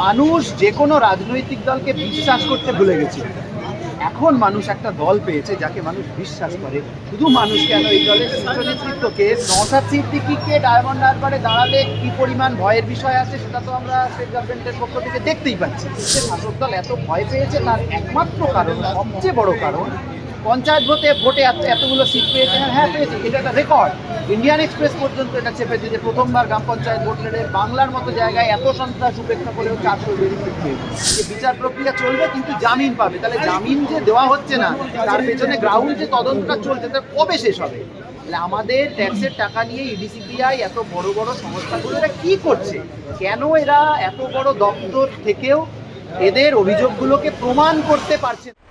মানুষ যে কোনো রাজনৈতিক দলকে বিশ্বাস করতে ভুলে গেছে। এখন মানুষ একটা দল পেয়েছে যাকে মানুষ বিশ্বাস করে। শুধু মানুষ কেন, এই দলের শীর্ষ নেতৃত্বকে নসাদ সিদ্দিকিকে ডায়মন্ড হারবারে দাঁড়ালে কি পরিমাণ ভয়ের বিষয় আছে সেটা তো আমরা স্টেট গভর্নমেন্টের পক্ষ থেকে দেখতেই পাচ্ছি। শাসক দল এত ভয় পেয়েছে তার একমাত্র কারণ, সবচেয়ে বড় কারণ পঞ্চায়েত ভোটে ভোটে এত- এতগুলো সিট পেয়েছে। হ্যাঁ পেয়েছে। এটা একটা রেকর্ড ইন্ডিয়ান এক্সপ্রেস পর্যন্ত এটা চেপেছে যে প্রথমবার গ্রাম পঞ্চায়েত ভোট লড়ে বাংলার মতো জায়গায় এত সন্ত্রাস, উপেক্ষা চারশো বেরিয়ে পেয়েছে। যে বিচার প্রক্রিয়া চলবে, কিন্তু জামিন পাবে। তাহলে জামিন যে দেওয়া হচ্ছে না, তার পেছনে গ্রাউন্ড যে তদন্তটা চলছে, তার কবে শেষ হবে? তাহলে আমাদের ট্যাক্সের টাকা নিয়ে ইডিসিপিআই এত বড় বড় সংস্থাগুলো এরা কি করছে? কেন এরা এত বড় দপ্তর থেকেও এদের অভিযোগগুলোকে প্রমাণ করতে পারছে না?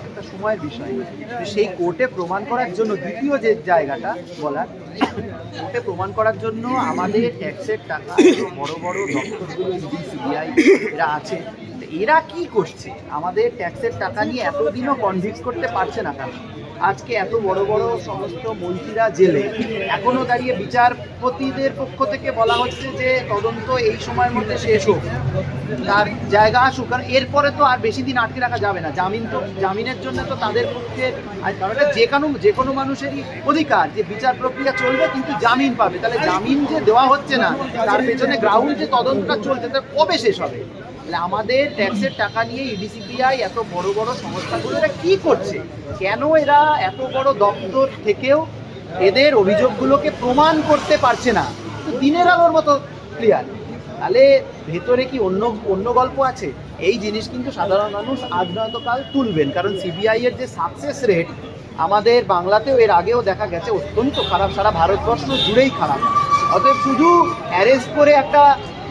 একটা সময়ের বিষয়। সেই কোর্টে প্রমাণ করার জন্য দ্বিতীয় যে জায়গাটা বলার কোর্টে প্রমাণ করার জন্য আমাদের ট্যাক্সের টাকা, বড় বড় দপ্তরগুলো ইডি সিবিআই এরা আছে। এরা কি করছে? আমাদের ট্যাক্সের টাকা নিয়ে এতদিনও কনভিক্স করতে পারছে না কেন আজকে এত বড় বড় সমস্ত মন্ত্রীরা জেলে। এখনও দাঁড়িয়ে বিচারপতিদের পক্ষ থেকে বলা হচ্ছে যে তদন্ত এই সময়ের মধ্যে শেষ হোক। তার জায়গা আসুক। কারণ এরপরে তো আর বেশি দিন আটকে রাখা যাবে না। জামিন তো, জামিনের জন্য তো তাদের পক্ষে কারণ যে কোনো যে কোনো মানুষেরই অধিকার যে বিচার প্রক্রিয়া চলবে, কিন্তু জামিন পাবে। তাহলে জামিন যে দেওয়া হচ্ছে না, তার পেছনে গ্রাউন্ড যে তদন্তটা চলছে তার কবে শেষ হবে? তাহলে আমাদের ট্যাক্সের টাকা নিয়ে ইডিসিপিআই এত বড় বড় সংস্থাগুলো এরা কি করছে? কেন এরা এত বড় দপ্তর থেকেও এদের অভিযোগগুলোকে প্রমাণ করতে পারছে না? তো দিনের আলোর মতো ক্লিয়ার তাহলে ভেতরে কি অন্য অন্য গল্প আছে? এই জিনিস কিন্তু সাধারণ মানুষ আজ কাল তুলবেন। কারণ সিবিআই এর যে সাকসেস রেট আমাদের বাংলাতেও এর আগেও দেখা গেছে অত্যন্ত খারাপ। সারা ভারতবর্ষ জুড়েই খারাপ। অতএব শুধু অ্যারেস্ট করে একটা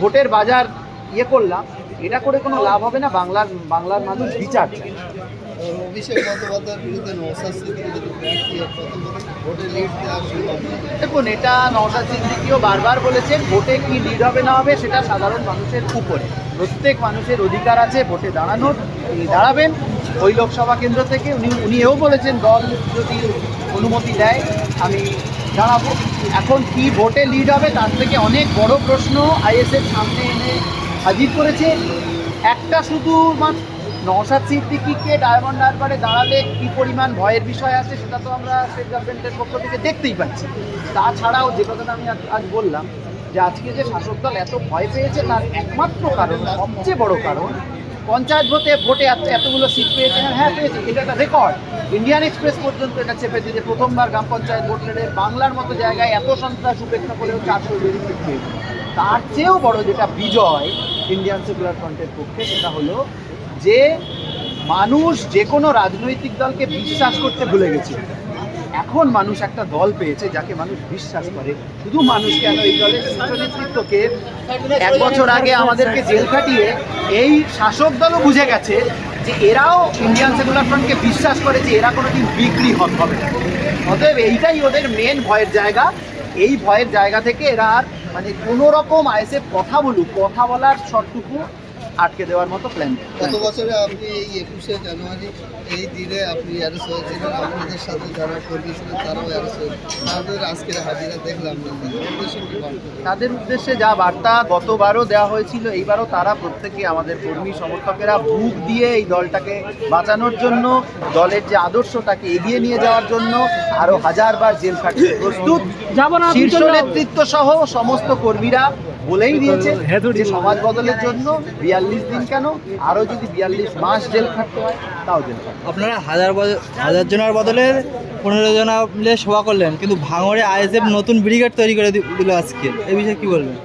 ভোটের বাজার ইয়ে করলাম এটা করে কোনো লাভ হবে না বাংলার বাংলার মানুষ বিচার চায়। অভিষেক বন্দ্যোপাধ্যায়ের বিরুদ্ধে নৌসাদ দেখুন এটা নওশাদ সিদ্দিকিও বারবার বলেছেন ভোটে কি লিড হবে না হবে সেটা সাধারণ মানুষের উপরে। প্রত্যেক মানুষের অধিকার আছে ভোটে দাঁড়ানোর তিনি দাঁড়াবেন। ওই লোকসভা কেন্দ্র থেকে উনি উনি এও বলেছেন দল যদি অনুমতি দেয় আমি দাঁড়াবো এখন কি ভোটে লিড হবে তার থেকে অনেক বড় প্রশ্ন আইএসএর সামনে এনে হাজির করেছে। একটা শুধু নওশাদ সিদ্দিকিকে ডায়মন্ড হারবারে দাঁড়ালে কি পরিমাণ ভয়ের বিষয় আছে সেটা তো আমরা স্টেট গভর্নমেন্টের পক্ষ থেকে দেখতেই পাচ্ছি। তাছাড়াও যে কথাটা আমি আজ- বললাম, যে আজকে যে শাসক দল এত ভয় পেয়েছে, তার একমাত্র কারণ, সবচেয়ে বড় কারণ, পঞ্চায়েত ভোটে ভোটে এত- এতগুলো সিট পেয়েছে। হ্যাঁ পেয়েছে। এটা একটা রেকর্ড ইন্ডিয়ান এক্সপ্রেস পর্যন্ত এটা চেপেছে যে প্রথমবার গ্রাম পঞ্চায়েত ভোট লড়ে বাংলার মতো জায়গায় এত সন্ত্রাস, উপেক্ষা করেও চারশো বেরিয়ে পেয়েছে। তার চেয়েও বড় যেটা বিজয় ইন্ডিয়ান সেকুলার ফ্রন্টের পক্ষে, সেটা হলো যে মানুষ যে কোনো রাজনৈতিক দলকে বিশ্বাস করতে ভুলে গেছে। এখন মানুষ একটা দল পেয়েছে যাকে মানুষ বিশ্বাস করে। শুধু মানুষ কেন এই দলের শীর্ষ নেতৃত্বকে এক বছর আগে আমাদেরকে জেল খাটিয়ে এই শাসক দলও বুঝে গেছে যে এরাও ইন্ডিয়ান সেকুলার ফ্রন্টকে বিশ্বাস করে যে এরা কোনোদিন বিক্রি হ- হবে অতএব এইটাই ওদের মেন ভয়ের জায়গা। এই ভয়ের জায়গা থেকে এরা আর মানে কোনো রকম আইএসএফ কথা বলুক কথা বলার শর্টটুকু আটকে দেওয়ার মতো প্ল্যান গত বছরে আপনি এই একুশে জানুয়ারি এই দিনে আপনি অ্যারেস্ট হয়েছিলেন আপনাদের সাথে যারা কর্মী ছিলেন তারাও অ্যারেস্ট তাদের আজকের হাজিরা দেখলাম? তাদের উদ্দেশ্যে যা বার্তা গতবারও দেওয়া হয়েছিল এইবারও তারা প্রত্যেকে আমাদের কর্মী সমর্থকেরা বুক দিয়ে এই দলটাকে বাঁচানোর জন্য দলের যে আদর্শটাকে এগিয়ে নিয়ে যাওয়ার জন্য আরও হাজারবার জেল খাটতে প্রস্তুত। শীর্ষ নেতৃত্ব সহ সমস্ত কর্মীরা বলেই দিয়েছে যে সমাজ বদলের জন্য বিয়াল্লিশ দিন কেন? আরও যদি বিয়াল্লিশ মাস জেল খাটতে হয় তাও জেল খাটতে আপনারা হাজার হাজার জনের বদলে পনেরো জনা মিলে সভা করলেন কিন্তু ভাঙড়ে আইএসএফ নতুন ব্রিগেড তৈরি করে দিল আজকে। এই বিষয়ে কি বলবেন?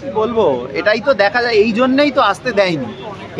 কি বলব? এটাই তো দেখা যায় এই জন্যেই তো আসতে দেয়নি।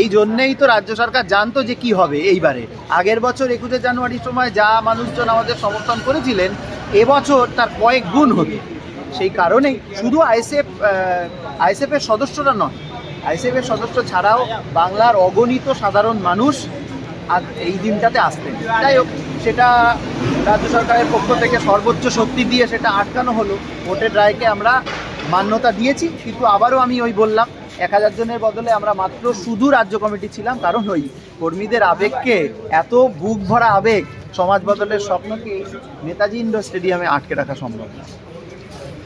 এই জন্যেই তো রাজ্য সরকার জানতো যে কি হবে এইবারে। আগের বছর একুশে জানুয়ারির সময় যা মানুষজন আমাদের সমর্থন করেছিলেন এবছর তার কয়েক গুণ হবে। সেই কারণেই শুধু আইএসএফ আইএসএফ এর সদস্যরা নয় আইএসএফ এর সদস্য ছাড়াও বাংলার অগণিত সাধারণ মানুষ এই দিনটাতে আসতেন। যাই হোক, সেটা রাজ্য সরকারের পক্ষ থেকে সর্বোচ্চ শক্তি দিয়ে সেটা আটকানো হলো। ভোটের রায়কে আমরা মান্যতা দিয়েছি, কিন্তু আবারও আমি ওই বললাম, এক হাজার জনের বদলে আমরা মাত্র শুধু রাজ্য কমিটি ছিলাম, কারণ ওই কর্মীদের আবেগকে, এত বুক ভরা আবেগ সমাজ বদলের স্বপ্নকে নেতাজি ইন্ডোর স্টেডিয়ামে আটকে রাখা সম্ভব না।